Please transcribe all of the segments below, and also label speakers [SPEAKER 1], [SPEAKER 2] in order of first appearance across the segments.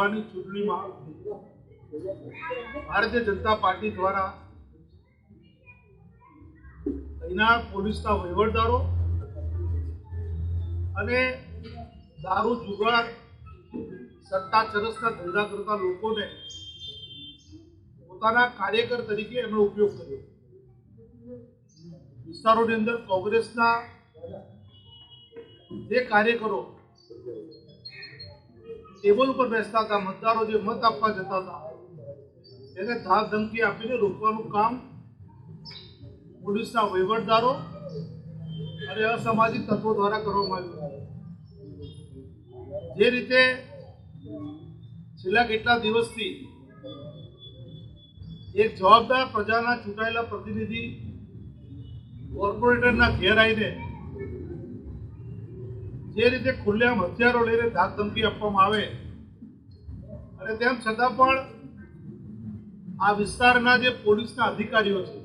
[SPEAKER 1] વિધાનસભાની ચૂંટણીમાં ભારતીય જનતા પાર્ટી દ્વારા અહીંના પોલીસના વહીવટદારો અને દારૂ, જુગાર સત્તા ચરસના ધંધા કરતા લોકોને પોતાના કાર્યકર તરીકે એમનો ઉપયોગ કર્યો. વિસ્તારોની અંદર કોંગ્રેસના જે કાર્યકરો ટેબલ ઉપર બેસતા હતા મતદારો જે મત આપવા જતા હતા. એને ધાક ધમકી આપીને રોકવાનું કામ પોલીસના વહીવટદારો અને અસામાજિક તત્વો દ્વારા કરવામાં આવ્યું. જે રીતે છેલ્લા કેટલા દિવસથી એક જવાબદાર પ્રજાના ચૂંટાયેલા પ્રતિનિધિ કોર્પોરેટરના ઘેર આવીને જે રીતે ખુલ્લેઆમ હથિયારો લઈને ધાક ધમકી આપવામાં આવે, અને તેમ છતાં પણ આ વિસ્તારના જે પોલીસના અધિકારીઓ છે,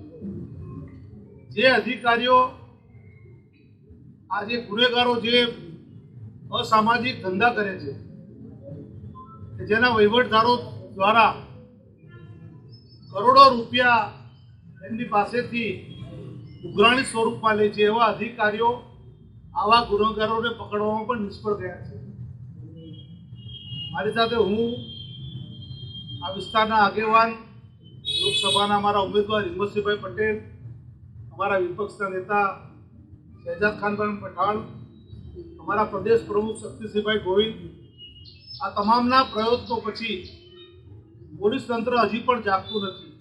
[SPEAKER 1] જે અધિકારીઓ આ જે ગુનેગારો જે અસામાજિક ધંધા કરે છે જેના વહીવટદારો દ્વારા કરોડો રૂપિયા એમની પાસેથી ઉઘરાણી સ્વરૂપમાં લે છે એવા અધિકારીઓ આવા ગુનેગારોને પકડવામાં પણ નિષ્ફળ ગયા છે. મારી સાથે હું આ વિસ્તારના આગેવાન લોકસભાના અમારા ઉમેદવાર હિંમતસિંહભાઈ પટેલ, અમારા વિપક્ષના નેતા શહેજાદ ખાનભાઈ પઠાણ, અમારા પ્રદેશ પ્રમુખ શક્તિસિંહભાઈ ગોહિલ આ તમામના પ્રયત્નો પછી પોલીસ તંત્ર હજી પણ જાગતું નથી.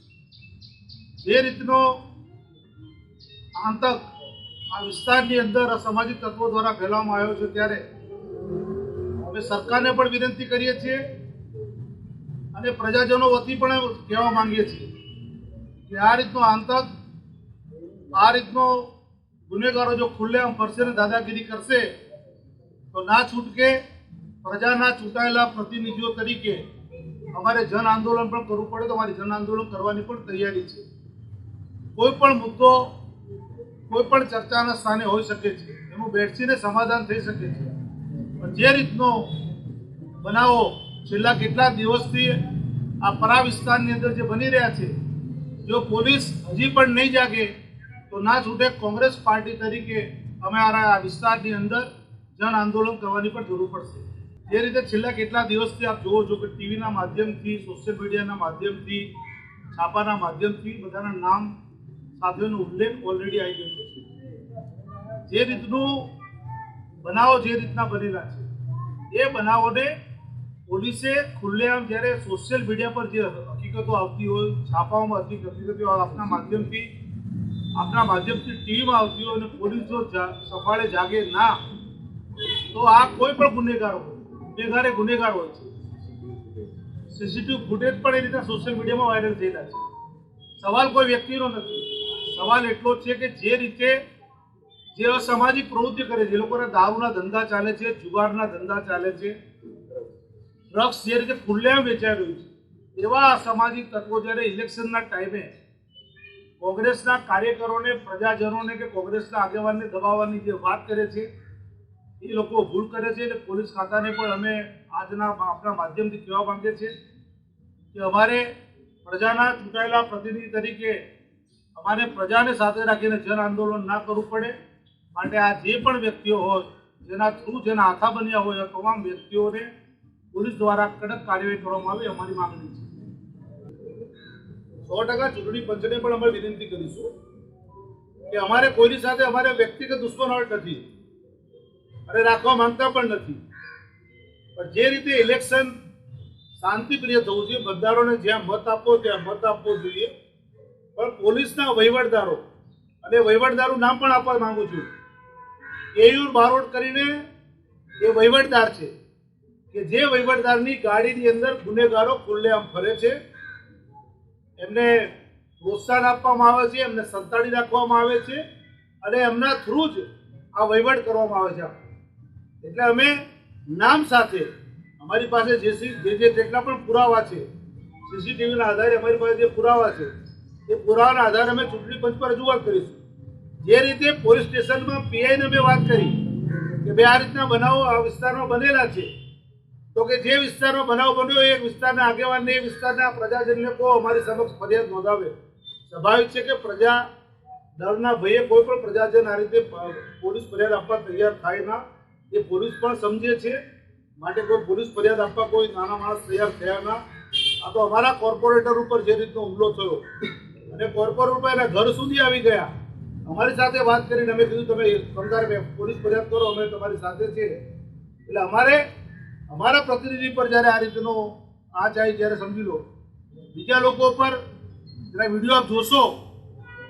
[SPEAKER 1] જે રીતનો આતંક આ વિસ્તારની અંદર અસામાજિક તત્વો દ્વારા ફેલાવવામાં આવ્યો છે ત્યારે અમે સરકારને પણ વિનંતી કરીએ છીએ અને પ્રજાજનો વતી પણ કહેવા માંગીએ છીએ કે આ રીતનો આતંક, આ રીતનો ગુનેગારો જો ખુલ્લેઆમ ફરશે ને દાદાગીરી કરશે, તો ના છૂટકે પ્રજાના ચૂંટાયેલા પ્રતિનિધિઓ તરીકે અમારે જન આંદોલન પણ કરવું પડે તો અમારી જન આંદોલન કરવાની પણ તૈયારી છે. કોઈ પણ મુદ્દો કોઈ પણ ચર્ચાના સ્થાને હોઈ શકે છે, એનું બેઠસીને સમાધાન થઈ શકે છે. પણ જે રીતનો બનાવો છેલ્લા કેટલા દિવસથી આ પરા વિસ્તારની અંદર જે બની રહ્યા છે, જો પોલીસ હજી પણ નહીં જાગે, તો ના છૂટે કોંગ્રેસ પાર્ટી તરીકે અમે આ વિસ્તારની અંદર જન આંદોલન કરવાની પણ જરૂર પડશે. જે રીતે છેલ્લા કેટલા દિવસથી આપ જોવો છો કે ટીવીના માધ્યમથી સોશિયલ મીડિયાના માધ્યમથી, છાપાના માધ્યમથી બધાના નામ સાથેનો ઉલ્લેખ ઓલરેડી આવી ગયો છે. જે રીતનું બનાવો જે રીતના બનેલા છે, એ બનાવોને પોલીસે ખુલ્લેઆમ જ્યારે સોશિયલ મીડિયા પર જે હકીકતો આવતી હોય, છાપાઓમાં હકીકતો આપના માધ્યમથી આપના માધ્યમથી ટીવીમાં આવતી હોય અને પોલીસ જો સફાળે જાગે ના, તો આ કોઈ પણ ગુનેગાર હોય ગુનેગારે ગુનેગાર હોય છે. સીસીટીવી ફૂટેજ પણ એ રીતના સોશિયલ મીડિયામાં વાયરલ થયેલા છે. સવાલ કોઈ વ્યક્તિનો નથી. સવાલ એટલો છે કે જે રીતે જે અસામાજિક પ્રવૃત્તિ કરે છે, એ લોકોના દારૂના ધંધા ચાલે છે, જુગારના ધંધા ચાલે છે, ડ્રગ્સ જે રીતે ખુલ્લેમ વેચાઈ રહ્યું છે, એવા અસામાજિક તત્વો જ્યારે ઇલેક્શનના ટાઈમે કોંગ્રેસના કાર્યકરોને, પ્રજાજનોને કે કોંગ્રેસના આગેવાનને દબાવવાની જે વાત કરે છે, એ લોકો ભૂલ કરે છે એટલે પોલીસ ખાતાને પણ અમે આજના આપણા માધ્યમથી કહેવા માંગીએ છીએ કે અમારે પ્રજાના ચૂંટાયેલા પ્રતિનિધિ તરીકે અમારે પ્રજાને સાથે રાખીને જન આંદોલન ના કરવું પડે. માટે આ જે પણ વ્યક્તિઓ હોય, જેના થ્રુ જેના હાથા બન્યા હોય તમામ વ્યક્તિઓને પોલીસ દ્વારા કડક કાર્યવાહી કરવામાં આવે અમારી માંગણી છે. સો ટકા ચૂંટણી પંચને પણ અમે વિનંતી કરીશું કે અમારે કોઈની સાથે અમારે વ્યક્તિગત દુશ્મનાવટ નથી. અને રાખવા માંગતા પણ નથી. પણ જે રીતે ઇલેક્શન શાંતિપ્રિય થવું જોઈએ મતદારોને જ્યાં મત આપવો ત્યાં મત આપવો જોઈએ. પણ પોલીસના વહીવટદારો, અને વહીવટદારું નામ પણ આપવા માંગુ છું, કેયુર બારોટ કરીને એ વહીવટદાર છે, કે જે વહીવટદારની ગાડીની અંદર ગુનેગારો ખુલ્લેઆમ ફરે છે, એમને પ્રોત્સાહન આપવામાં આવે છે, એમને સંતાડી રાખવામાં આવે છે, અને એમના થ્રુ જ આ વહીવટ કરવામાં આવે છે. એટલે અમે નામ સાથે અમારી પાસે જે જે જેટલા પણ પુરાવા છે, સીસીટીવીના આધારે અમારી પાસે જે પુરાવા છે એ પુરાવાના આધારે અમે ચૂંટણી પંચ પર રજૂઆત કરીશું. જે રીતે પોલીસ સ્ટેશનમાં પીઆઈને અમે વાત કરી કે બે આ રીતના બનાવો, આ વિસ્તારમાં બનેલા છે. તો કે જે વિસ્તારમાં બનાવ બન્યો એ વિસ્તારના આગેવાનને, એ વિસ્તારના પ્રજાજનને કહો, અમારી સમક્ષ ફરિયાદ નોંધાવે. સ્વાભાવિક છે કે પ્રજા ડરના ભયે કોઈ પણ પ્રજાજન આ રીતે પોલીસ ફરિયાદ આપવા તૈયાર થાય ના. એ પોલીસ પણ સમજે છે. માટે કોઈ પોલીસ ફરિયાદ આપવા કોઈ નાના માણસ તૈયાર થયા ના. આ તો અમારા કોર્પોરેટર ઉપર જે રીતનો હુમલો થયો અને કોર્પોરેટર એના ઘર સુધી આવી ગયા. અમારી સાથે વાત કરીને અમે કીધું, તમે સમજાર પોલીસ ફરિયાદ કરો, અમે તમારી સાથે છીએ. એટલે અમારે, અમારા પ્રતિનિધિ પર જ્યારે આ રીતનો આ જાય જ્યારે સમજી લો, બીજા લોકો પર જરા વીડિયો આપ જોશો,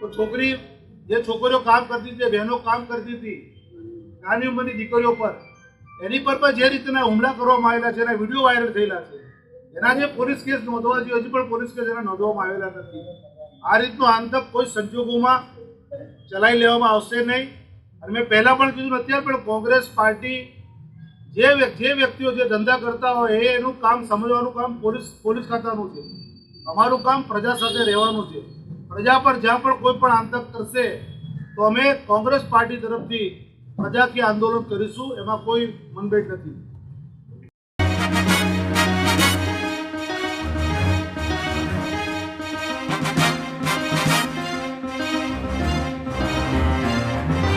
[SPEAKER 1] તો છોકરી, જે છોકરીઓ કામ કરતી હતી બહેનો કામ કરતી હતી, નાની ઉંમરની દીકરીઓ પર, એની પર પણ જે રીતના હુમલા કરવામાં આવેલા છે, એના વીડિયો વાયરલ થયેલા છે. એના જે પોલીસ કેસ નોંધવા જોઈએ, હજી પણ પોલીસ કેસ એના નોંધવામાં આવેલા નથી. આ રીતનો આંતક કોઈ સંજોગોમાં ચલાવી લેવામાં આવશે નહીં. અને મેં પહેલાં પણ કીધું નથી પણ કોંગ્રેસ પાર્ટી જે જે વ્યક્તિઓ જે ધંધા કરતા હોય એ એનું કામ સમજવાનું કામ પોલીસ પોલીસ ખાતાનું છે. અમારું કામ પ્રજા સાથે રહેવાનું છે. પ્રજા પર જ્યાં પણ કોઈ પણ આંતક કરશે, તો અમે કોંગ્રેસ પાર્ટી તરફથી પ્રજાકીય આંદોલન કરીશું, એમાં કોઈ મનભેટ નથી.